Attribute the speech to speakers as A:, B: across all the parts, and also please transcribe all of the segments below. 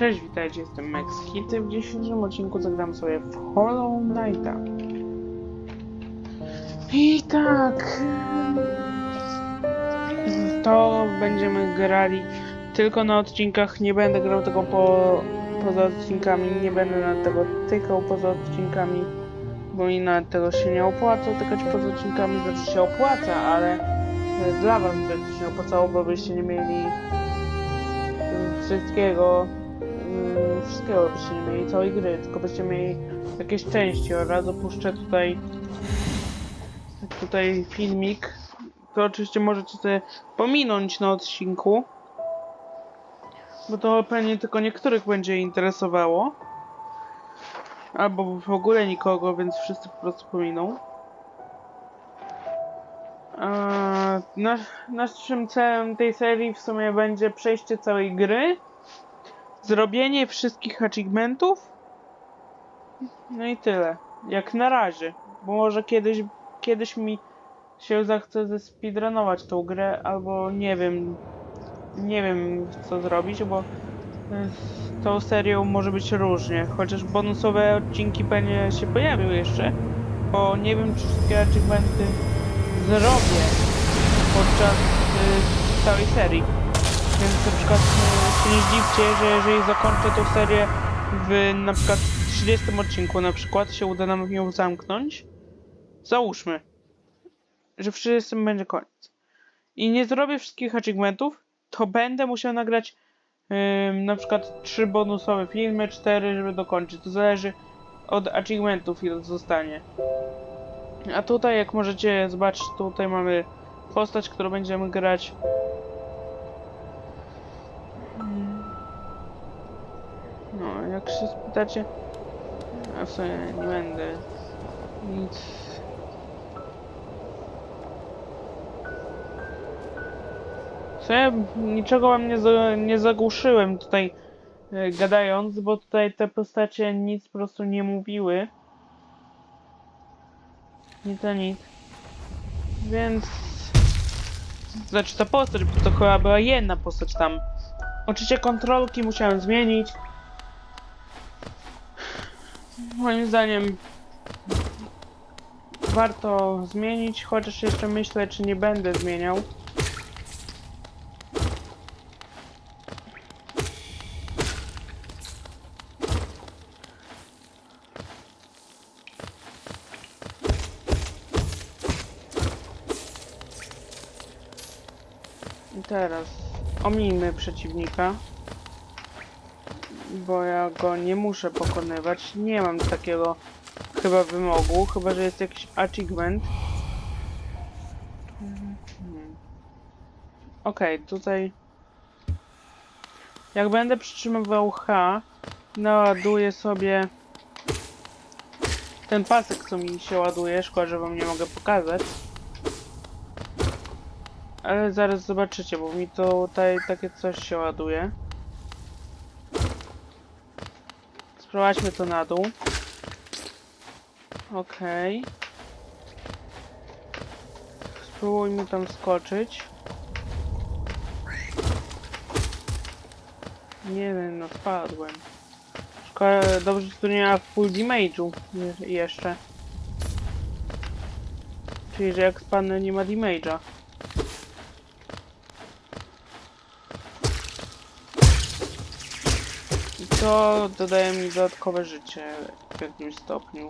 A: Cześć, witajcie, jestem Max Hity. W dzisiejszym odcinku zagram sobie w Hollow Knighta. I tak... To będziemy grali tylko na odcinkach, nie będę grał tego po, poza odcinkami, nie będę na tego tykał poza odcinkami, bo mi na tego się nie opłaca tykać poza odcinkami, znaczy się opłaca, ale dla was by się opłacało, bo byście nie mieli wszystkiego, wszystkiego byście nie mieli, całej gry, tylko byście mieli jakieś części. Od razu puszczę tutaj tutaj filmik. To oczywiście możecie sobie pominąć na odcinku, bo to pewnie tylko niektórych będzie interesowało. Albo w ogóle nikogo, więc wszyscy po prostu pominą. Eee, Nasz, naszym celem tej serii w sumie będzie przejście całej gry, zrobienie wszystkich achievementów, no i tyle. Jak na razie, bo może kiedyś, kiedyś mi się zachce zespeedrunować tą grę, albo nie wiem, nie wiem co zrobić, bo y, z tą serią może być różnie, chociaż bonusowe odcinki pewnie się pojawią jeszcze, bo nie wiem czy wszystkie achievementy zrobię podczas y, całej serii. Więc na przykład y, się nie zdziwcie, że jeżeli zakończę tą serię w na przykład 30 odcinku na przykład się uda nam ją zamknąć. Załóżmy, że w 30 będzie koniec. I nie zrobię wszystkich achievementów, to będę musiał nagrać ym, na przykład 3 bonusowe filmy, 4, żeby dokończyć. To zależy od achievementów ile zostanie. A tutaj jak możecie zobaczyć, tutaj mamy postać, którą będziemy grać. Jak się spytacie, a w sumie nie będę nic. Co ja niczego wam nie, za, nie zagłuszyłem tutaj e, gadając, bo tutaj te postacie nic po prostu nie mówiły. Nic a nic. Więc... Znaczy ta postać, bo to chyba była jedna postać tam. Oczywiście kontrolki musiałem zmienić. Moim zdaniem warto zmienić, chociaż jeszcze myślę, czy nie będę zmieniał. I teraz omijmy przeciwnika. Bo ja go nie muszę pokonywać. Nie mam takiego chyba wymogu, chyba że jest jakiś achievement. Mhm. Okej, tutaj jak będę przytrzymywał H, naładuję sobie ten pasek, co mi się ładuje. Szkoda, że wam nie mogę pokazać. Ale zaraz zobaczycie, bo mi to tutaj takie coś się ładuje. Sprowadźmy to na dół. Okej. Spróbujmy tam skoczyć. Nie wiem, no spadłem. Szkoda, dobrze, że tu nie ma full damage'u je- jeszcze. Czyli, że jak spadnę nie ma damage'a. To dodaje mi dodatkowe życie w jakimś stopniu.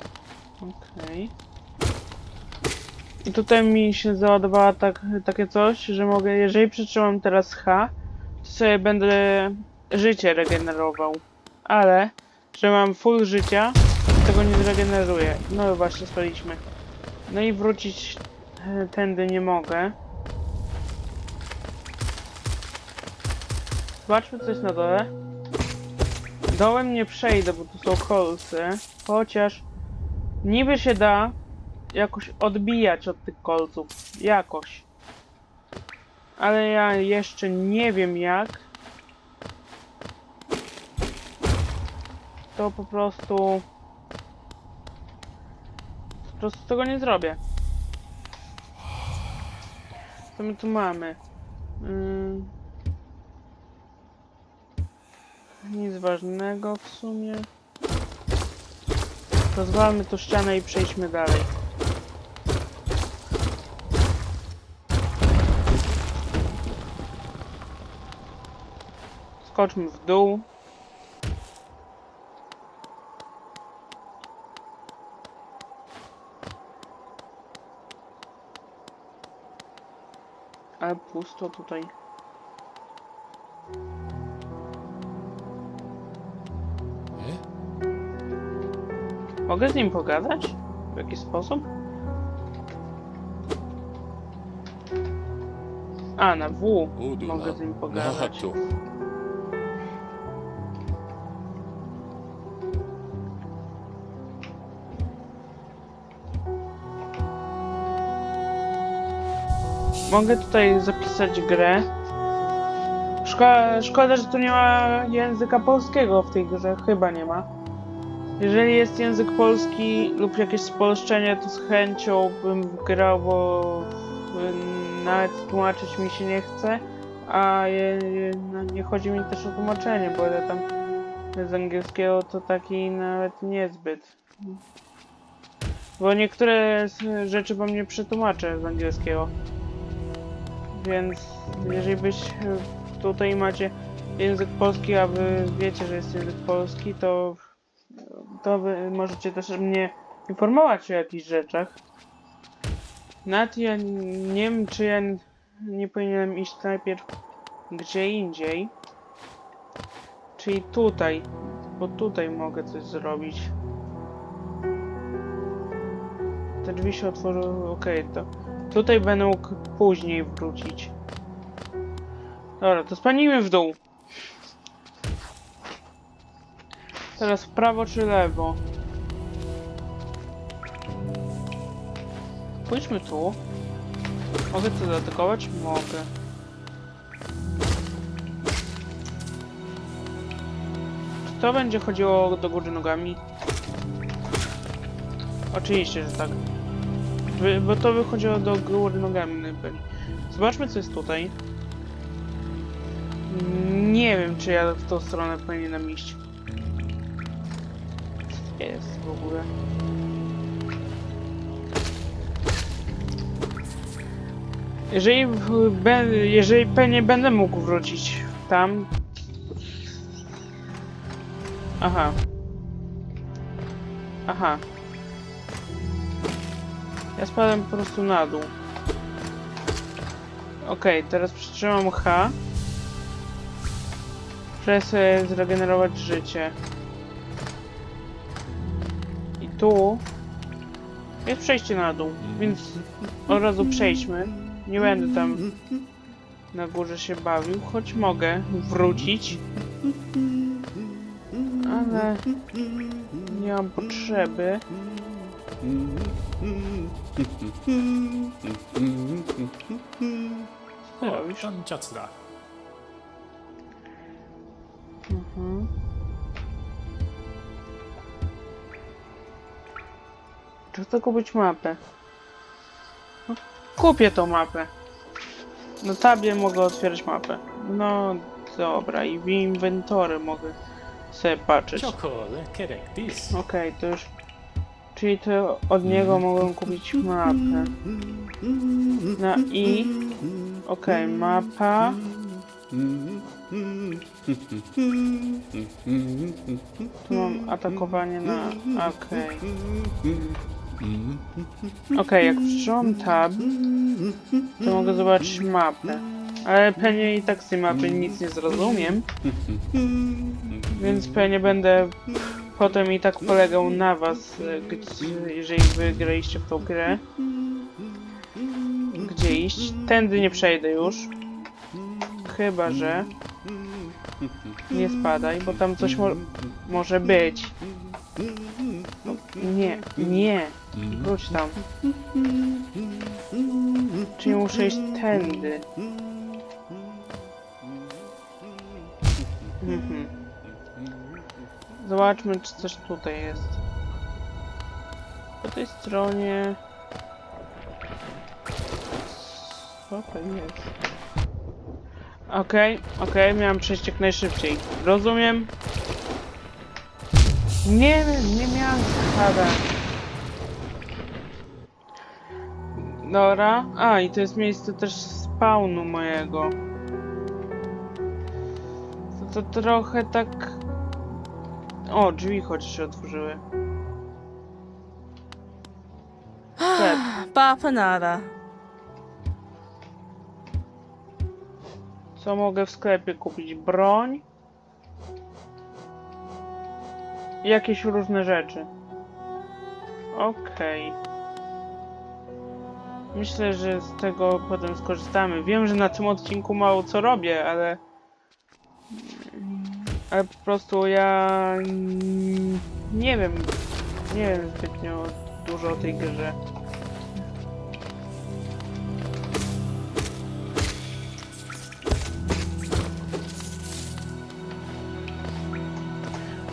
A: Okej. I tutaj mi się załadowała tak, takie coś, że mogę, jeżeli przytrzymam teraz H, to sobie będę życie regenerował. Ale, że mam full życia, tego nie zregeneruję. No właśnie spaliśmy. No i wrócić e, tędy nie mogę. Zobaczmy coś na dole. Dołem nie przejdę, bo tu są kolce. Chociaż niby się da jakoś odbijać od tych kolców. Jakoś. Ale ja jeszcze nie wiem jak. To po prostu... Po prostu tego nie zrobię. Co my tu mamy? Ym... Nic ważnego w sumie. Rozwalmy tu ścianę i przejdźmy dalej. Skoczmy w dół. Ale pusto tutaj. Mogę z nim pogadać? W jakiś sposób? A, na W mogę z nim pogadać. Mogę tutaj zapisać grę. Szkoda, szkoda, że tu nie ma języka polskiego w tej grze. Chyba nie ma. Jeżeli jest język polski lub jakieś spolszczenie, to z chęcią bym grał, bo y, nawet tłumaczyć mi się nie chce. A no, nie chodzi mi też o tłumaczenie, bo ja tam z angielskiego to taki nawet niezbyt. Bo niektóre rzeczy wam nie przetłumaczę z angielskiego. Więc jeżeli byś e, tutaj macie język polski, a wy wiecie, że jest język polski, to, to wy możecie też mnie informować o jakichś rzeczach. Nawet ja nie wiem, czy ja nie powinienem iść najpierw gdzie indziej. Czyli tutaj, bo tutaj mogę coś zrobić. Te drzwi się otworzą, okej, to Tutaj będę mógł później wrócić. Dobra, to spanijmy w dół. Teraz w prawo czy lewo? Pójdźmy tu. Mogę to zaatakować? Mogę. Czy to będzie chodziło do góry nogami? Oczywiście, że tak. Bo to wychodziło do góry nogami najpewniej. Zobaczmy co jest tutaj. Nie wiem czy ja w tą stronę powinienem iść. Jest w ogóle? Jeżeli, jeżeli pewnie będę mógł wrócić tam. Aha. Aha. Ja spadłem po prostu na dół. Okej, teraz przytrzymam H. Żeby zregenerować życie tu jest przejście na dół, więc od razu przejdźmy. Nie będę tam na górze się bawił, choć mogę wrócić. Ale nie mam potrzeby. Co robisz?
B: Tam.
A: Mhm. chcę kupić mapę. No, kupię tą mapę. Na tabie mogę otwierać mapę. No dobra, i w inwentory mogę sobie patrzeć. Okej, okay, to już... Czyli to od niego mogę kupić mapę. Na i... Okej, okay, mapa... Tu mam atakowanie na... Okej. Okay. Okej, jak przytrzymam tab, to mogę zobaczyć mapę. Ale pewnie i tak z tej mapy nic nie zrozumiem. Więc pewnie będę potem i tak polegał na was, e, jeżeli wy graliście w tą grę. Gdzie iść? Tędy nie przejdę już. Chyba, że... Nie spadaj, bo tam coś mo może być. Nie, nie. Wróć tam. Czyli muszę iść tędy. Mhm. Zobaczmy, czy coś tutaj jest. Po tej stronie... Co to jest? Okej, okej, miałem przejść jak najszybciej. Rozumiem. Nie nie miałem spada. Dobra. A, i to jest miejsce też spawnu mojego. To, to trochę tak... O, drzwi choć się otworzyły. Sklep.
C: Papa nada.
A: Co mogę w sklepie kupić? Broń? I Jakieś różne rzeczy. Okej. Myślę, że z tego potem skorzystamy. Wiem, że na tym odcinku mało co robię, ale... Ale po prostu ja... Nie wiem. Nie wiem zbytnio dużo o tej grze.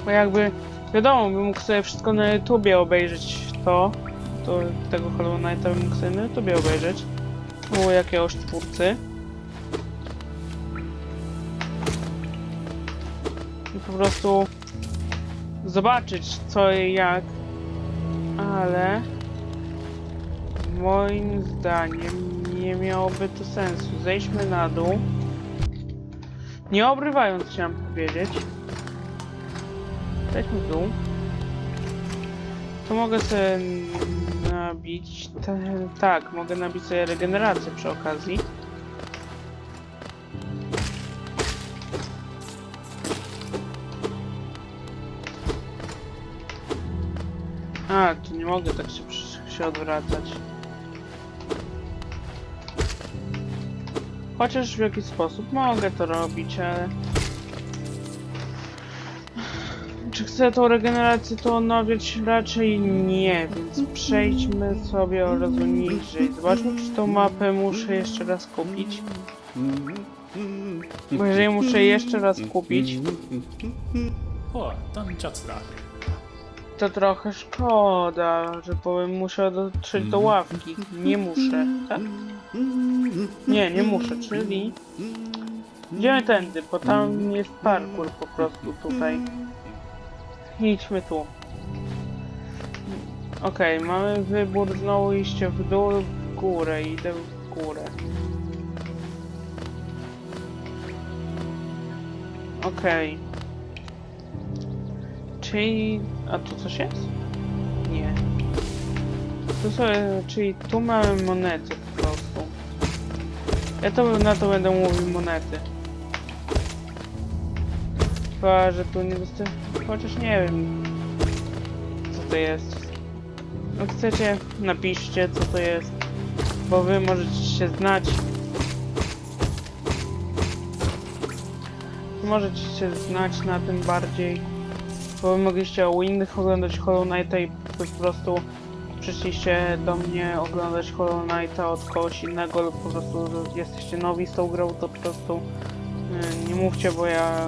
A: Bo jakby, wiadomo, bym mógł sobie wszystko na YouTubie obejrzeć to, to tego Hollow Knighta bym mógł sobie na YouTubie obejrzeć u jakiegoś twórcy. I po prostu zobaczyć co i jak, ale moim zdaniem nie miałoby to sensu. Zejdźmy na dół. Nie obrywając chciałem powiedzieć. Weźmy w dół. Tu mogę sobie nabić. Te, tak, mogę nabić sobie regenerację przy okazji. A, tu nie mogę tak się, się odwracać. Chociaż w jakiś sposób mogę to robić, ale... Czy chcę tą regenerację to odnawiać? Raczej nie, więc przejdźmy sobie od razu niżej. Zobaczmy, czy tą mapę muszę jeszcze raz kupić. Bo jeżeli muszę jeszcze raz kupić,
B: Oh, done just that.
A: to trochę szkoda, że powiem musiał dotrzeć do ławki. Nie muszę, tak? Nie, nie muszę, czyli... Idziemy tędy, bo tam jest parkour po prostu tutaj. Idźmy tu. Okej, mamy wybór znowu iście w dół, w górę. Idę w górę. Okej. Czyli... A tu coś jest? Nie. Tu sobie... Czyli tu mamy monety po prostu. Ja to na to będę mówił monety. Chyba, że tu nie dostęp... Chociaż nie wiem, co to jest. No chcecie, napiszcie, co to jest. Bo wy możecie się znać. Możecie się znać na tym bardziej. Bo wy mogliście u innych oglądać Hollow Knighta i po prostu przyszliście do mnie oglądać Hollow Knighta od kogoś innego lub po prostu jesteście nowi z tą grą, to po prostu y, nie mówcie, bo ja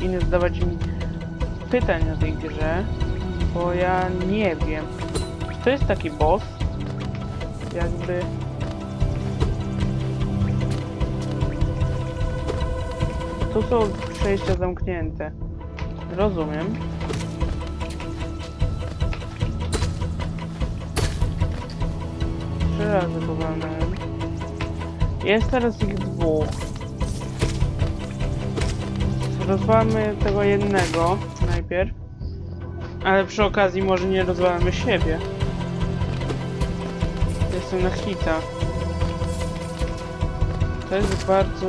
A: i nie zadawać mi pytań na tej grze, bo ja nie wiem. To jest taki boss? Jakby... Tu są przejścia zamknięte. Rozumiem. Trzy razy powalnąłem. Jest teraz ich dwóch. Rozwalmy tego jednego najpierw. Ale przy okazji może nie rozwalamy siebie. Jestem na hita. To jest bardzo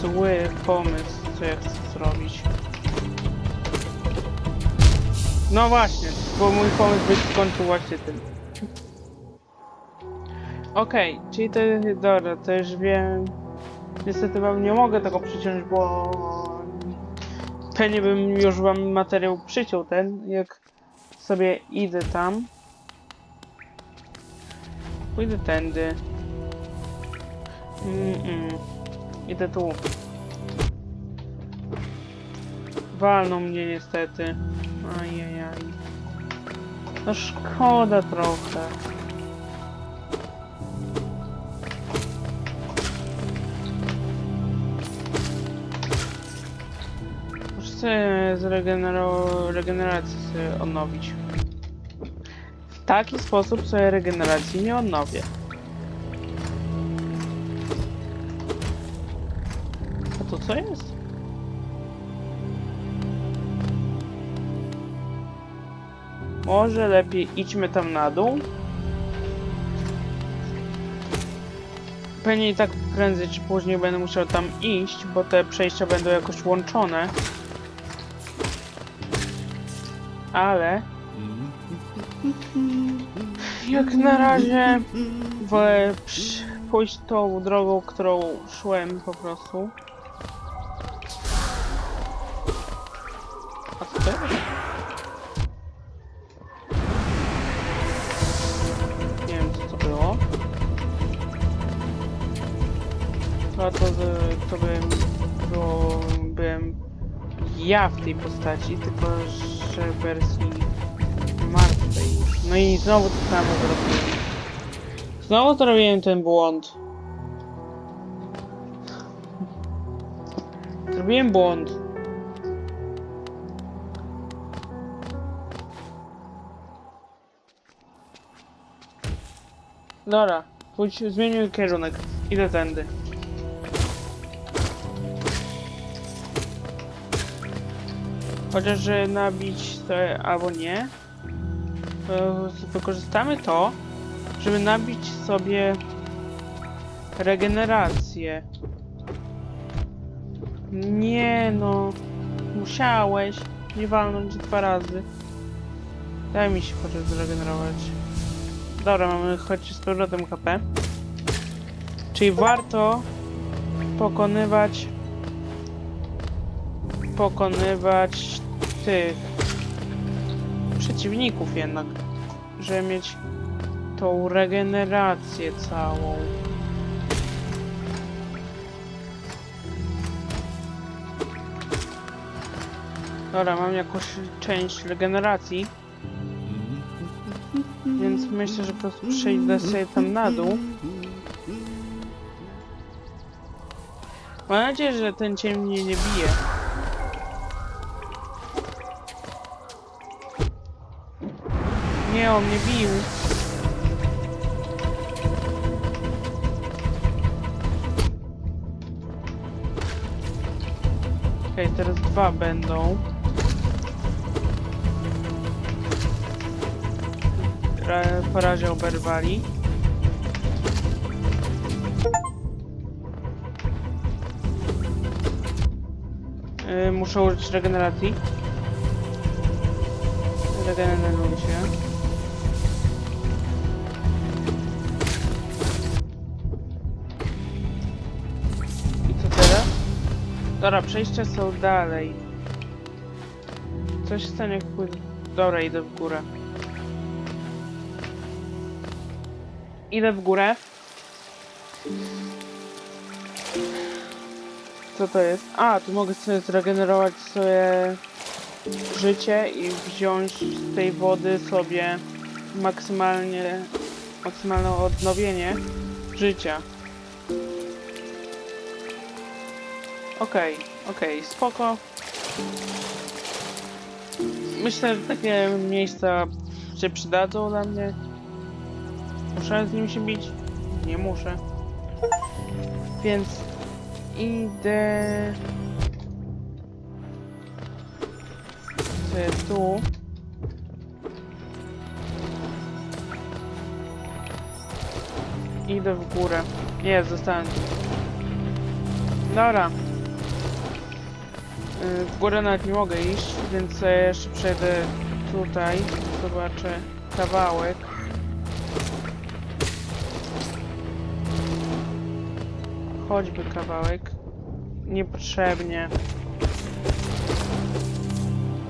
A: zły pomysł, co ja chcę zrobić. No właśnie, bo mój pomysł by skończył właśnie tym. Okej, czyli to jest... Dobra, to już wiem. Niestety wam nie mogę tego przyciąć, bo pewnie bym już wam materiał przyciął ten, jak sobie idę tam. Pójdę tędy. Mm -mm. Idę tu. Walną mnie niestety. Ajajaj. No szkoda trochę. Chcę regenerację sobie odnowić. W taki sposób sobie regeneracji nie odnowię. A to co jest? Może lepiej idźmy tam na dół? Pewnie i tak prędzej czy później będę musiał tam iść, bo te przejścia będą jakoś łączone. Ale jak na razie wolę pójść tą drogą, którą szłem po prostu. A co to jest? Nie to było. To, to bym było, byłem ja w tej postaci, tylko że w wersji martwej. No i znowu to samo zrobiłem. Znowu zrobiłem ten błąd. Zrobiłem błąd. Dobra, pójdź, zmienił kierunek. Idę tędy. Chociaż, nabić to albo nie, wykorzystamy to, żeby nabić sobie regenerację. Nie no, musiałeś nie walnąć dwa razy. Daj mi się chociaż zregenerować. Dobra, mamy choć z powrotem KP. Czyli warto pokonywać pokonywać tych przeciwników jednak, żeby mieć tą regenerację całą. Dobra, mam jakąś część regeneracji, więc myślę, że po prostu przejdę sobie tam na dół. Mam nadzieję, że ten cień mnie nie bije. Nie, on mnie bił. Okej, teraz dwa będą. Po razie oberwali. Yy, muszę użyć regeneracji. Regeneruj się. Dobra, przejścia są dalej. Coś stanie jak pójdę. Dobra, idę w górę. Idę w górę. Co to jest? A, tu mogę sobie zregenerować swoje życie i wziąć z tej wody sobie maksymalnie maksymalne odnowienie życia. Okej, okej, spoko. Myślę, że takie miejsca się przydadzą dla mnie. Muszę z nim się bić? Nie muszę. Więc idę sobie tu. Idę w górę. Nie, zostałem tu. Dobra. Y, W górę nawet nie mogę iść, więc jeszcze przejdę tutaj. Zobaczę kawałek. Choćby kawałek. Niepotrzebnie.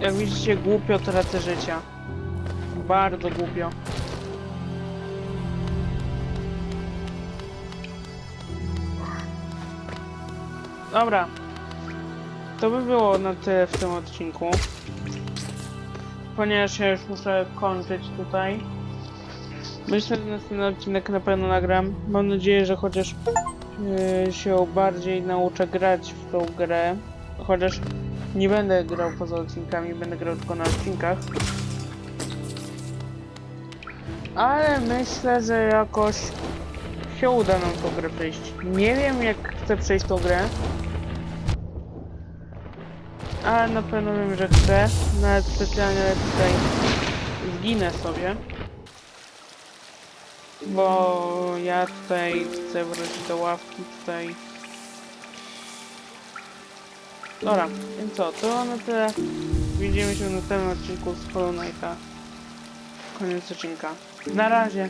A: Jak widzicie, głupio tracę życia. Bardzo głupio. Dobra. To by było na tyle w tym odcinku. Ponieważ ja już muszę kończyć tutaj. Myślę, że następny odcinek na pewno nagram. Mam nadzieję, że chociaż yy, się bardziej nauczę grać w tą grę. Chociaż nie będę grał poza odcinkami, będę grał tylko na odcinkach. Ale myślę, że jakoś się uda nam tą grę przejść. Nie wiem jak chcę przejść tą grę. Ale na pewno wiem, że chcę. Nawet specjalnie tutaj zginę sobie. Bo ja tutaj chcę wrócić do ławki tutaj. Dobra, więc co, to na tyle. Widzimy się w następnym odcinku z Hollow. Koniec odcinka. Na razie.